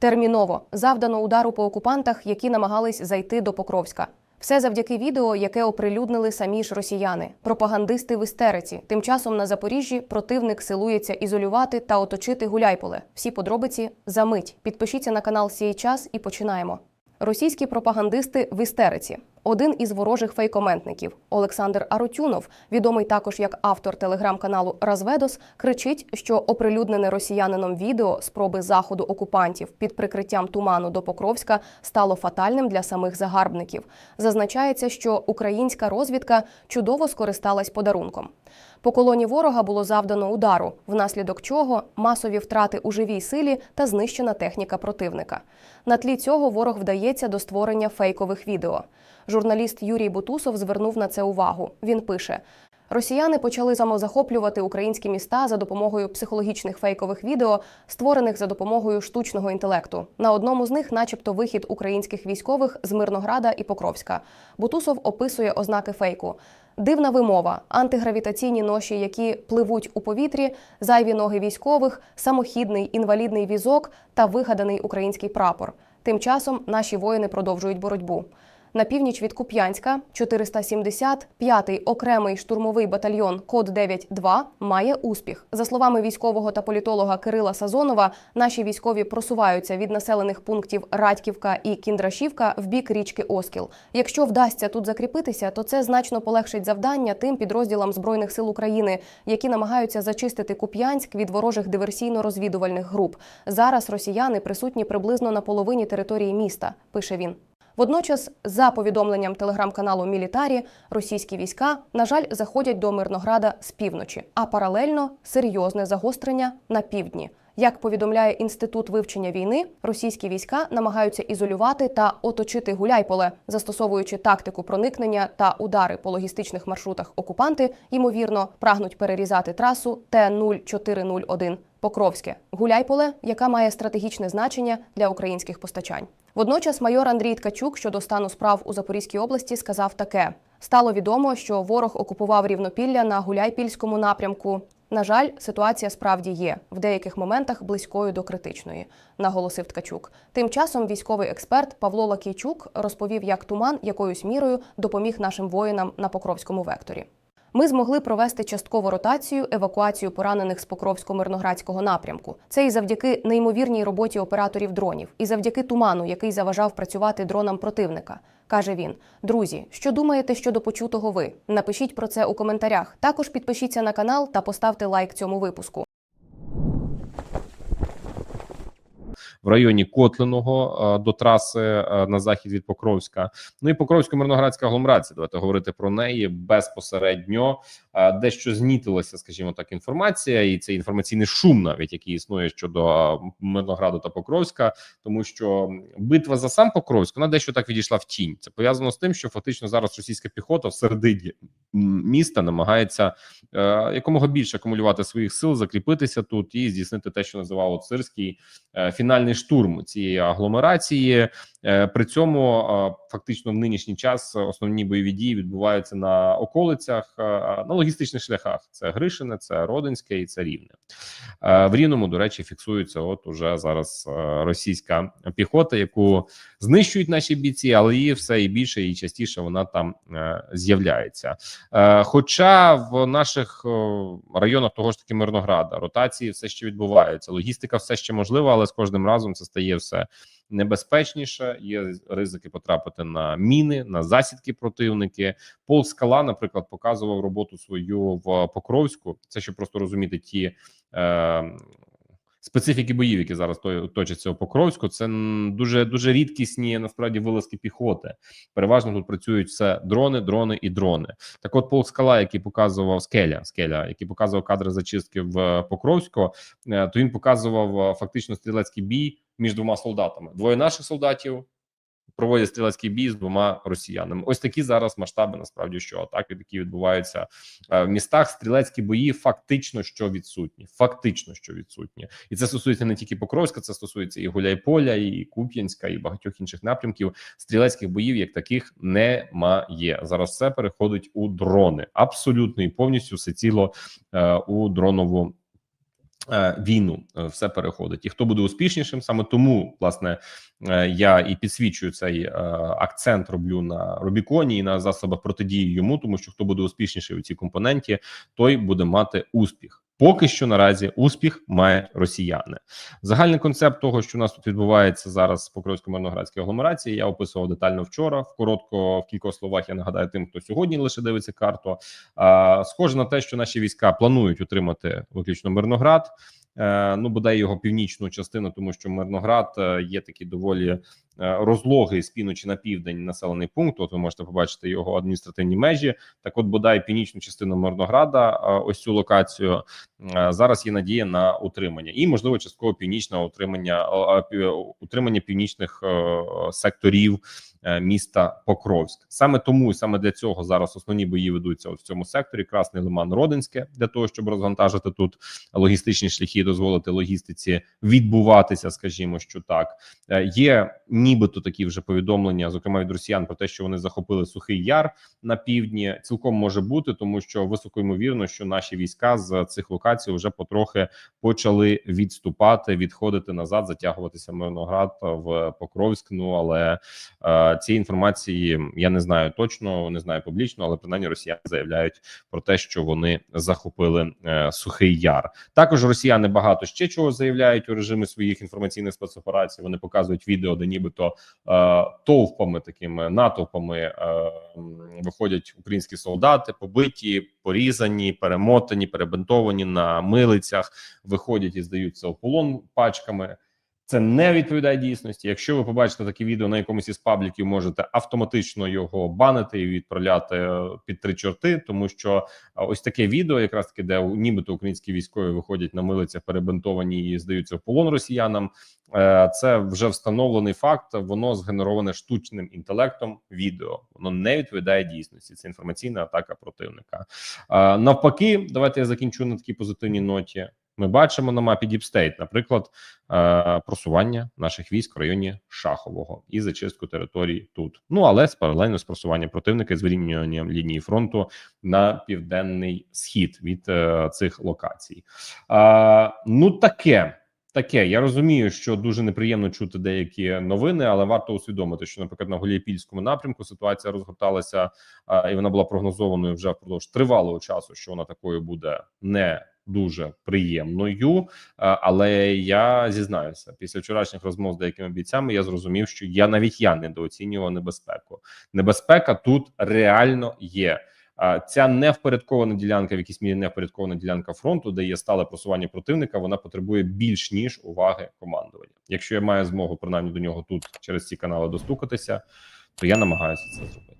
Терміново завдано удару по окупантах, які намагались зайти до Покровська. Все завдяки відео, яке оприлюднили самі ж росіяни, пропагандисти в істериці. Тим часом на Запоріжжі противник силується ізолювати та оточити Гуляйполе. Всі подробиці за мить. Підпишіться на канал «Сій час і починаємо. Російські пропагандисти в істериці. Один із ворожих фейкоментників Олександр Арутюнов, відомий також як автор телеграм-каналу Разведос, кричить, що оприлюднене росіянином відео спроби заходу окупантів під прикриттям туману до Покровська стало фатальним для самих загарбників. Зазначається, що українська розвідка чудово скористалась подарунком. По колоні ворога було завдано удару, внаслідок чого масові втрати у живій силі та знищена техніка противника. На тлі цього ворог вдається до створення фейкових відео. Журналіст Юрій Бутусов звернув на це увагу. Він пише: Росіяни почали самозахоплювати українські міста за допомогою психологічних фейкових відео, створених за допомогою штучного інтелекту. На одному з них, начебто, вихід українських військових з Мирнограда і Покровська. Бутусов описує ознаки фейку. Дивна вимова, антигравітаційні ноші, які пливуть у повітрі, зайві ноги військових, самохідний інвалідний візок та вигаданий український прапор. Тим часом наші воїни продовжують боротьбу. На північ від Куп'янська 475-й окремий штурмовий батальйон Код 92 має успіх. За словами військового та політолога Кирила Сазонова, наші військові просуваються від населених пунктів Радьківка і Кіндрашівка в бік річки Оскіл. Якщо вдасться тут закріпитися, то це значно полегшить завдання тим підрозділам збройних сил України, які намагаються зачистити Куп'янськ від ворожих диверсійно-розвідувальних груп. Зараз росіяни присутні приблизно на половині території міста. Пише він. Водночас, за повідомленням телеграм-каналу Мілітарі, російські війська, на жаль, заходять до Мирнограда з півночі, а паралельно серйозне загострення на півдні. Як повідомляє інститут вивчення війни, російські війська намагаються ізолювати та оточити Гуляйполе, застосовуючи тактику проникнення та удари по логістичних маршрутах. Окупанти ймовірно прагнуть перерізати трасу Т-0401 Покровське Гуляйполе, яка має стратегічне значення для українських постачань. Водночас майор Андрій Ткачук щодо стану справ у Запорізькій області сказав таке: стало відомо, що ворог окупував рівнопілля на Гуляйпільському напрямку. На жаль, ситуація справді є в деяких моментах близькою до критичної, наголосив Ткачук. Тим часом військовий експерт Павло Лакійчук розповів, як туман якоюсь мірою допоміг нашим воїнам на Покровському векторі. Ми змогли провести часткову ротацію, евакуацію поранених з Покровсько-Мирноградського напрямку. Це і завдяки неймовірній роботі операторів дронів, і завдяки туману, який заважав працювати дронам противника. каже він: Друзі, що думаєте щодо почутого ви? Напишіть про це у коментарях. Також підпишіться на канал та поставте лайк цьому випуску. В районі Котлиного е, до траси е, на захід від Покровська. Ну і Покровсько-Мирноградська агломерація. Давайте говорити про неї безпосередньо. Е, Дещо знітилася, скажімо так, інформація, і це інформаційний шум, навіть який існує щодо Мирнограду та Покровська, тому що битва за сам Покровськ вона дещо так відійшла в тінь. Це пов'язано з тим, що фактично зараз російська піхота в середині міста намагається якомога більше акумулювати своїх сил, закріпитися тут і здійснити те, що називало Цирський е, фінальний штурм цієї агломерації. Е, При цьому е, фактично в нинішній час основні бойові дії відбуваються на околицях е, на логістичних шляхах. Це Гришине, це Родинське і це Рівне. В Рівному, до речі, фіксується от уже зараз російська піхота, яку знищують наші бійці, але її все і більше і частіше вона там з'являється. Хоча в наших районах того ж таки Мирнограда ротації все ще відбуваються. Логістика все ще можлива, але з кожним разом це стає все небезпечніше. Є ризики потрапити на міни, на засідки противники. Пол Скала, наприклад, показував роботу свою в Покровську. Це щоб просто розуміти ті. Е, Специфіки боїв, які зараз точаться у Покровську, це дуже дуже рідкісні насправді вилазки піхоти. Переважно тут працюють все дрони, дрони і дрони. Так, от полк Скала, який показував скеля, скеля, який показував кадри зачистки в Покровську, е, то він показував е, фактично стрілецький бій між двома солдатами. Двоє наших солдатів проводять стрілецький бій з двома росіянами. Ось такі зараз масштаби насправді, що атаки, які відбуваються е, в містах. Стрілецькі бої фактично що відсутні. Фактично, що відсутні, і це стосується не тільки Покровська, це стосується і Гуляйполя, і Куп'янська, і багатьох інших напрямків. Стрілецьких боїв як таких немає. Зараз все переходить у дрони. Абсолютно і повністю все ціло е, у дронову Війну Е, все переходить, і хто буде успішнішим, саме тому власне е, я і підсвічую цей е, акцент роблю на Рубіконі і на засобах протидії йому, тому що хто буде успішніший у цій компоненті, той буде мати успіх. Поки що наразі успіх мають росіяни. Загальний концепт того, що у нас тут відбувається зараз в Покровсько-Мирноградській агломерації, я описував детально вчора. В коротко в кількох словах я нагадаю тим, хто сьогодні лише дивиться карту. А, схоже на те, що наші війська планують утримати виключно Мирноград. Е, ну бодай його північну частину, тому що Мирноград е, є такий доволі е, розлогий з півночі на південь населений пункт. От ви можете побачити його адміністративні межі. Так, от бодай північну частину Мирнограда, е, ось цю локацію е, зараз є надія на утримання, і можливо частково північне утримання утримання північних секторів міста Покровськ. Саме тому і саме для цього зараз основні бої ведуться в цьому секторі. Красний Лиман Родинське для того, щоб розвантажити тут логістичні шляхи, дозволити логістиці відбуватися, скажімо, що так є нібито такі вже повідомлення, зокрема від росіян, про те, що вони захопили сухий яр на півдні. Цілком може бути, тому що високо ймовірно, що наші війська з цих локацій вже потрохи почали відступати, відходити назад, затягуватися в Мирноград в Покровськ. Ну але е, цієї інформації я не знаю точно, не знаю публічно, але принаймні росіяни заявляють про те, що вони захопили е, сухий яр. Також росіяни багато ще чого заявляють у режимі своїх інформаційних спецоперацій. Вони показують відео, де нібито е, товпами такими натовпами е, виходять українські солдати, побиті, порізані, перемотані, перебинтовані на милицях, виходять і здаються в полон пачками. Це не відповідає дійсності. Якщо ви побачите таке відео на якомусь із пабліків, можете автоматично його банити і відправляти е, під три чорти, тому що е, ось таке відео, якраз таки, де нібито українські військові виходять на милицях, перебинтовані і здаються в полон росіянам. е, Це вже встановлений факт. Воно згенероване штучним інтелектом. Відео воно не відповідає дійсності. Це інформаційна атака противника. Навпаки, давайте я закінчу на такій позитивній ноті. Ми бачимо на мапі Діпстейт, наприклад, е, просування наших військ в районі Шахового і зачистку територій тут. Ну але з паралельно з просуванням противника з вирівнюванням лінії фронту на південний схід від е, цих локацій. Е, ну таке. Таке, я розумію, що дуже неприємно чути деякі новини, але варто усвідомити, що, наприклад, на Голієпільському напрямку ситуація розгорталася, і вона була прогнозованою вже впродовж тривалого часу, що вона такою буде не дуже приємною. Але я зізнаюся, після вчорашніх розмов з деякими бійцями я зрозумів, що я навіть я недооцінював небезпеку. Небезпека тут реально є. Ця невпорядкована ділянка, в якійсь мірі невпорядкована ділянка фронту, де є стале просування противника, вона потребує більш ніж уваги командування. Якщо я маю змогу принаймні до нього тут через ці канали достукатися, то я намагаюся це зробити.